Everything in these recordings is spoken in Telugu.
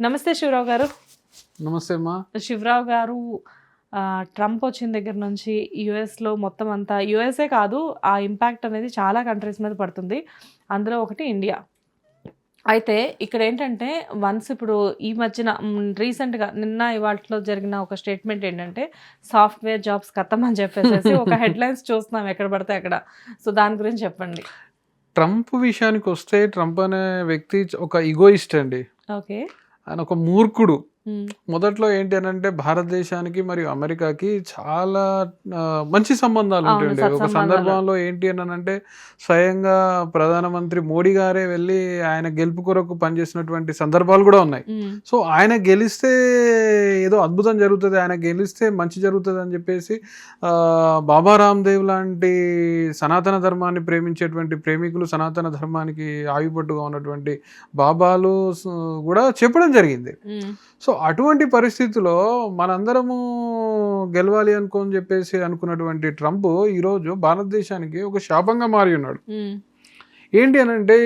నమస్తే శివరావు గారు. నమస్తే అమ్మా. శివరావు గారు ట్రంప్ వచ్చిన దగ్గర నుంచి యుఎస్లో మొత్తం అంతా యుఎస్ఏ కాదు ఆ ఇంపాక్ట్ అనేది చాలా కంట్రీస్ మీద పడుతుంది. అందులో ఒకటి ఇండియా. అయితే ఇక్కడ ఏంటంటే వన్స్ ఇప్పుడు ఈ మధ్యన రీసెంట్గా నిన్న ఇవాళలో జరిగిన ఒక స్టేట్మెంట్ ఏంటంటే సాఫ్ట్వేర్ జాబ్స్ కథం అని చెప్పేసి ఒక హెడ్లైన్స్ చూస్తున్నాం ఎక్కడ పడితే అక్కడ. సో దాని గురించి చెప్పండి. ట్రంప్ విషయానికి వస్తే ట్రంప్ అనే వ్యక్తి ఒక ఇగోయిస్ట్ అండి. ఓకే. ఆయన ఒక మూర్ఖుడు. మొదట్లో ఏంటి అని అంటే భారతదేశానికి మరియు అమెరికాకి చాలా మంచి సంబంధాలు ఉంటుండే ఒక. సందర్భంలో ఏంటి అని అంటే స్వయంగా ప్రధానమంత్రి మోడీ గారే వెళ్ళి ఆయన గెలుపు కొరకు పనిచేసినటువంటి సందర్భాలు కూడా ఉన్నాయి. సో ఆయన గెలిస్తే ఏదో అద్భుతం జరుగుతుంది ఆయన గెలిస్తే మంచి జరుగుతుంది అని చెప్పేసి బాబా రామ్దేవ్ లాంటి సనాతన ధర్మాన్ని ప్రేమించేటువంటి ప్రేమికులు సనాతన ధర్మానికి ఆయుపట్టుగా ఉన్నటువంటి బాబాలు కూడా చెప్పడం జరిగింది. సో అటువంటి పరిస్థితిలో మనందరము గెలవాలి అనుకోని చెప్పేసి అనుకున్నటువంటి ట్రంప్ ఈరోజు భారతదేశానికి ఒక శాపంగా మారి ఉన్నాడు. ఏంటి అని అంటే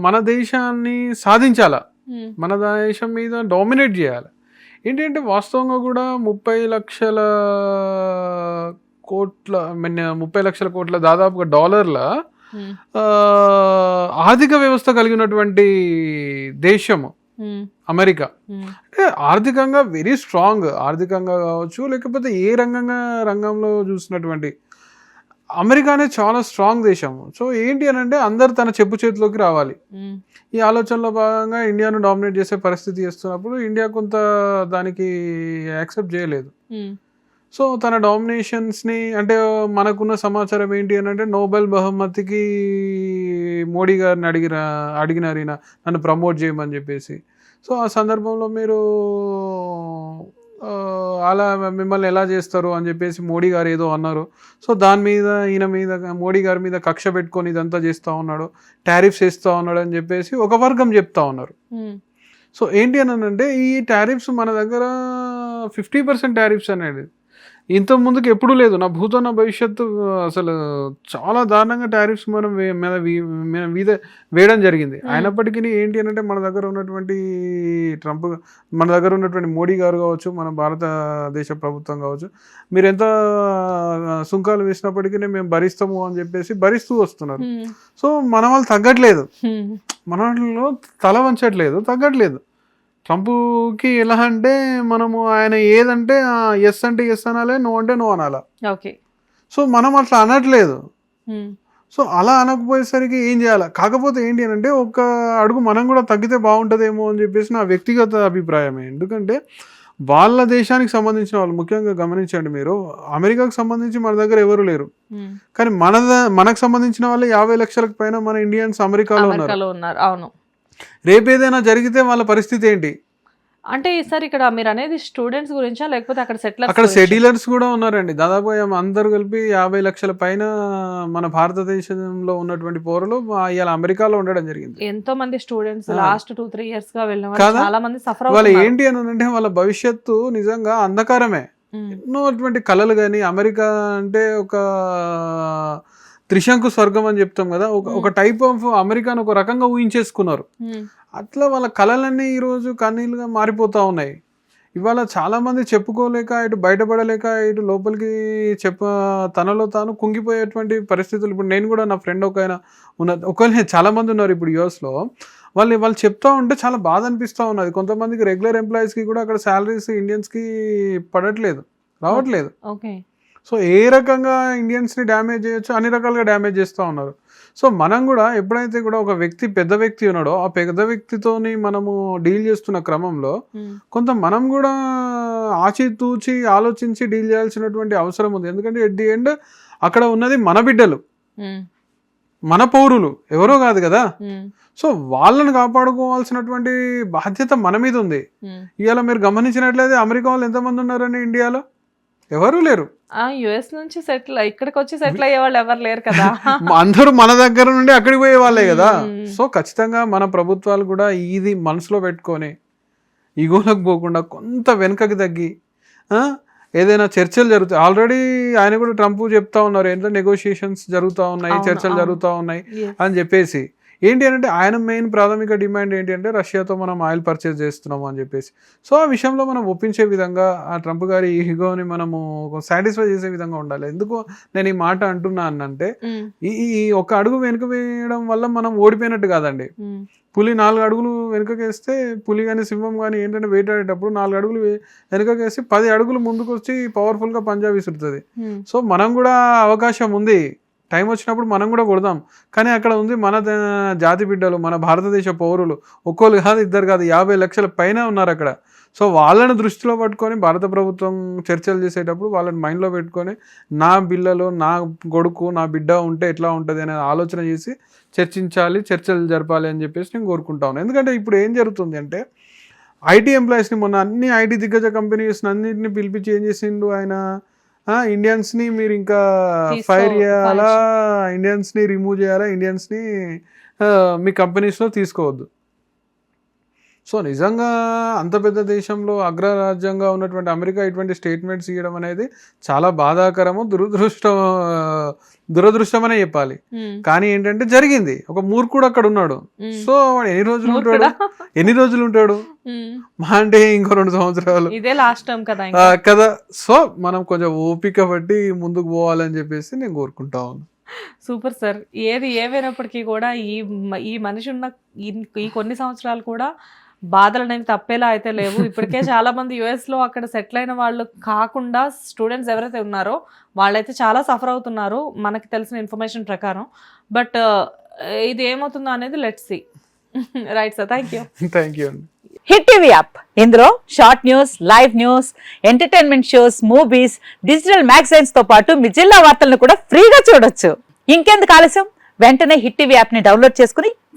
మన దేశాన్ని సాధించాలా? మన దేశం మీద డామినేట్ చేయాలి? ఏంటంటే వాస్తవంగా కూడా ముప్పై లక్షల కోట్ల ముప్పై లక్షల కోట్ల దాదాపుగా డాలర్ల ఆర్థిక వ్యవస్థ కలిగినటువంటి దేశము. అమెరికా. అంటే ఆర్థికంగా వెరీ స్ట్రాంగ్ ఆర్థికంగా కావచ్చు లేకపోతే ఏ రంగంగా రంగంలో చూసినటువంటి అమెరికా అనేది చాలా స్ట్రాంగ్ దేశం. సో ఏంటి అని అంటే అందరు తన చెప్పు చేతిలోకి రావాలి. ఈ ఆలోచనలో భాగంగా ఇండియాను డామినేట్ చేసే పరిస్థితి చేస్తున్నప్పుడు ఇండియా కొంత దానికి యాక్సెప్ట్ చేయలేదు. సో తన డామినేషన్స్ని అంటే మనకున్న సమాచారం ఏంటి అని అంటే నోబెల్ బహుమతికి మోడీ గారిని అడిగిన అడిగినారు ఈయన నన్ను ప్రమోట్ చేయమని చెప్పేసి సో ఆ సందర్భంలో మీరు అలా మిమ్మల్ని ఎలా చేస్తారు అని చెప్పేసి మోడీ గారు ఏదో అన్నారు. సో దాని మీద ఈయన మీద మోడీ గారి మీద కక్ష పెట్టుకొని ఇదంతా చేస్తూ ఉన్నాడు టారిఫ్స్ వేస్తూ ఉన్నాడు అని చెప్పేసి ఒక వర్గం చెప్తా ఉన్నారు. సో ఏంటి అని అంటే ఈ టారిఫ్స్ మన దగ్గర ఫిఫ్టీ పర్సెంట్ టారిఫ్స్ అనేది ఇంత ముందుకు ఎప్పుడూ లేదు. నా భూతో నా భవిష్యత్తు అసలు చాలా దారుణంగా టారిఫ్స్ మనం మీద మీద మీద వేయడం జరిగింది. అయినప్పటికీ ఏంటి అని అంటే మన దగ్గర ఉన్నటువంటి ట్రంప్ మన దగ్గర ఉన్నటువంటి మోడీ గారు కావచ్చు మన భారతదేశ ప్రభుత్వం కావచ్చు మీరు ఎంత సుంకాలు వేసినప్పటికీ మేము భరిస్తాము అని చెప్పేసి భరిస్తూ వస్తున్నారు. సో మన వాళ్ళు తగ్గట్లేదు. మన వాళ్ళలో తల వంచట్లేదు. తగ్గట్లేదు. ట్రంప్కి ఎలా అంటే మనము ఆయన ఏదంటే ఎస్ అంటే ఎస్ అనాలి నో అంటే నో అనాలా. ఓకే. సో మనం అట్లా అనట్లేదు. సో అలా అనకపోయేసరికి ఏం చేయాలి? కాకపోతే ఏంటి అని అంటే ఒక అడుగు మనం కూడా తగ్గితే బాగుంటుందేమో అని చెప్పేసి నా వ్యక్తిగత అభిప్రాయమే. ఎందుకంటే వాళ్ళ దేశానికి సంబంధించిన వాళ్ళు ముఖ్యంగా గమనించండి మీరు అమెరికాకు సంబంధించి మన దగ్గర ఎవరు లేరు. కానీ మన మనకు సంబంధించిన వాళ్ళు యాభై లక్షలకు పైన మన ఇండియన్స్ అమెరికాలో ఉన్నారు. అమెరికాలో ఉన్నారు. అవును. రేపు ఏదైనా జరిగితే వాళ్ళ పరిస్థితి ఏంటి? అంటే ఈసారి ఇక్కడ మీరు అనేది స్టూడెంట్స్ గురించా? లేకపోతే అక్కడ సెటిల్ అక్కడ సెటిలర్స్ కూడా ఉన్నారండి. దాదాపు అందరూ కలిపి యాభై లక్షల పైన మన భారతదేశంలో ఉన్నటువంటి పౌరులు ఇవాళ అమెరికాలో ఉండడం జరిగింది. ఎంతో మంది స్టూడెంట్స్. లాస్ట్ టూ త్రీ ఇయర్స్గా వెళ్ళిన? చాలా మంది సఫర్ వాళ్ళు ఏంటి అని అంటే వాళ్ళ భవిష్యత్తు నిజంగా అంధకారమే. ఎన్నో అటువంటి కళలు కానీ అమెరికా అంటే ఒక త్రిశంకు స్వర్గం అని చెప్తాం కదా ఒక ఒక టైప్ ఆఫ్ అమెరికాను ఒక రకంగా ఊహించేసుకున్నారు. ఉమ్, అట్లా వాళ్ళ కళలన్నీ ఈరోజు కన్నీళ్ళుగా మారిపోతూ ఉన్నాయి. ఇవాళ చాలా మంది చెప్పుకోలేక ఇటు బయటపడలేక ఇటు లోపలికి చెప్ప తనలో తాను కుంగిపోయేటువంటి పరిస్థితులు ఇప్పుడు నేను కూడా నా ఫ్రెండ్ ఒక ఆయన ఉన్న ఒకవేళ చాలా మంది ఉన్నారు ఇప్పుడు యూఎస్లో వాళ్ళు వాళ్ళు చెప్తా ఉంటే చాలా బాధ అనిపిస్తూ ఉన్నది. కొంతమందికి రెగ్యులర్ ఎంప్లాయీస్కి కూడా అక్కడ శాలరీస్ ఇండియన్స్కి పడట్లేదు రావట్లేదు. ఓకే. సో ఏ రకంగా ఇండియన్స్ని డ్యామేజ్ చేయొచ్చు అన్ని రకాలుగా డ్యామేజ్ చేస్తూ ఉన్నారు. సో మనం కూడా ఎప్పుడైతే కూడా ఒక వ్యక్తి పెద్ద వ్యక్తి ఉన్నాడో ఆ పెద్ద వ్యక్తితోని మనము డీల్ చేస్తున్న క్రమంలో కొంత మనం కూడా ఆచితూచి ఆలోచించి డీల్ చేయాల్సినటువంటి అవసరం ఉంది. ఎందుకంటే ఎట్ ది ఎండ్ అక్కడ ఉన్నది మన బిడ్డలు. మన పౌరులు. ఎవరో కాదు కదా. సో వాళ్ళని కాపాడుకోవాల్సినటువంటి బాధ్యత మన మీద ఉంది. ఇవాళ మీరు గమనించినట్లయితే అమెరికా వాళ్ళు ఎంతమంది ఉన్నారండి ఇండియాలో? ఎవరూ లేరు యుఎస్ నుంచి సెటిల్ ఇక్కడికి వచ్చి సెటిల్ అయ్యే వాళ్ళు ఎవరు లేరు కదా అందరూ మన దగ్గర నుండి అక్కడికి పోయే వాళ్ళే కదా. సో ఖచ్చితంగా మన ప్రభుత్వాలు కూడా ఇది మనసులో పెట్టుకొని ఈగోలకు పోకుండా కొంత వెనుకకి తగ్గి ఆ, ఏదైనా చర్చలు జరుగుతాయి ఆల్రెడీ ఆయన కూడా ట్రంప్ చెప్తా ఉన్నారు ఏంటంటే నెగోషియేషన్స్ జరుగుతూ ఉన్నాయి చర్చలు. జరుగుతూ ఉన్నాయి. అని చెప్పేసి ఏంటి అంటే ఆయన మెయిన్ ప్రాథమిక డిమాండ్ ఏంటి అంటే రష్యాతో మనం ఆయిల్ పర్చేస్ చేస్తున్నాము అని చెప్పేసి. సో ఆ విషయంలో మనం ఒప్పించే విధంగా ఆ ట్రంప్ గారి ఈగోని మనము సాటిస్ఫై చేసే విధంగా ఉండాలి. ఎందుకు నేను ఈ మాట అంటున్నాను అంటే ఉమ్, ఈ ఈ ఒక అడుగు వెనుక వేయడం వల్ల మనం ఓడిపోయినట్టు కాదండి. పులి నాలుగు అడుగులు వెనుకకేస్తే పులి కానీ సింహం కానీ ఏంటంటే వేటాడేటప్పుడు నాలుగు అడుగులు వెనుకకేసి పది అడుగులు ముందుకు వచ్చి పవర్ఫుల్గా పంజా విసురుతుంది. సో మనం కూడా అవకాశం ఉంది. టైం వచ్చినప్పుడు మనం కూడా కొడదాం. కానీ అక్కడ ఉంది మన ద- జాతి బిడ్డలు మన భారతదేశ పౌరులు. ఒక్కోళ్ళు కాదు ఇద్దరు కాదు యాభై లక్షల పైన ఉన్నారు అక్కడ. సో వాళ్ళని దృష్టిలో పట్టుకొని భారత ప్రభుత్వం చర్చలు చేసేటప్పుడు వాళ్ళని మైండ్లో పెట్టుకొని నా పిల్లలు నా కొడుకు నా బిడ్డ ఉంటే ఎట్లా ఉంటుంది అనేది ఆలోచన చేసి చర్చించాలి చర్చలు జరపాలి అని చెప్పేసి నేను కోరుకుంటా ఉన్నాను ఎందుకంటే ఇప్పుడు ఏం జరుగుతుంది అంటే ఐటీ ఎంప్లాయీస్ని మొన్న అన్ని ఐటీ దిగ్గజ కంపెనీస్ని అన్నింటిని పిలిపించి ఏం చేసిండు ఆయన? ఆ, ఇండియన్స్ని మీరు ఇంకా ఫైర్ చేయాలా? ఇండియన్స్ని రిమూవ్ చేయాలా? ఇండియన్స్ని ఆ, మీ కంపెనీస్లో తీసుకోవద్దు. సో నిజంగా అంత పెద్ద దేశంలో అగ్రరాజ్యంగా ఉన్నటువంటి అమెరికా ఇటువంటి స్టేట్మెంట్స్ ఇవ్వడం అనేది చాలా బాధాకరము దురదృష్టం దురదృష్టం అనే చెప్పాలి. కానీ ఏంటంటే జరిగింది. ఒక మూర్ఖుడు అక్కడ ఉన్నాడు. సో వాడు ఎన్ని రోజులు ఉంటాడు? ఎన్ని రోజులు ఉంటాడు? మా అంటే ఇంకో రెండు సంవత్సరాలు. ఇదే లాస్ట్ టైం కదా కదా. సో మనం కొంచెం ఓపిక బట్టి ముందుకు పోవాలని చెప్పేసి నేను కోరుకుంటా ఉన్నాను. Super sir. ఏది ఏమైనప్పటికీ కూడా ఈ ఈ మనిషి ఉన్న ఈ కొన్ని సంవత్సరాలు కూడా బాధలు అనేవి తప్పేలా అయితే లేవు. ఇప్పటికే చాలా మంది యుఎస్లో అక్కడ సెటిల్ అయిన వాళ్ళు కాకుండా స్టూడెంట్స్ ఎవరైతే ఉన్నారో వాళ్ళైతే చాలా సఫర్ అవుతున్నారు. మనకి తెలిసిన ఇన్ఫర్మేషన్ ప్రకారం. బట్ ఇది ఏమవుతుందో అనేది let's see right sir thank you thank you అండి హిట్ టీవీ యాప్ ఇందులో short news live news entertainment shows movies digital మ్యాగజైన్స్తో పాటు మీ జిల్లా వార్తలను కూడా ఫ్రీగా చూడొచ్చు. ఇంకెందుకు ఆలస్యం? వెంటనే హిట్ టీవీ యాప్ని డౌన్లోడ్ చేసుకుని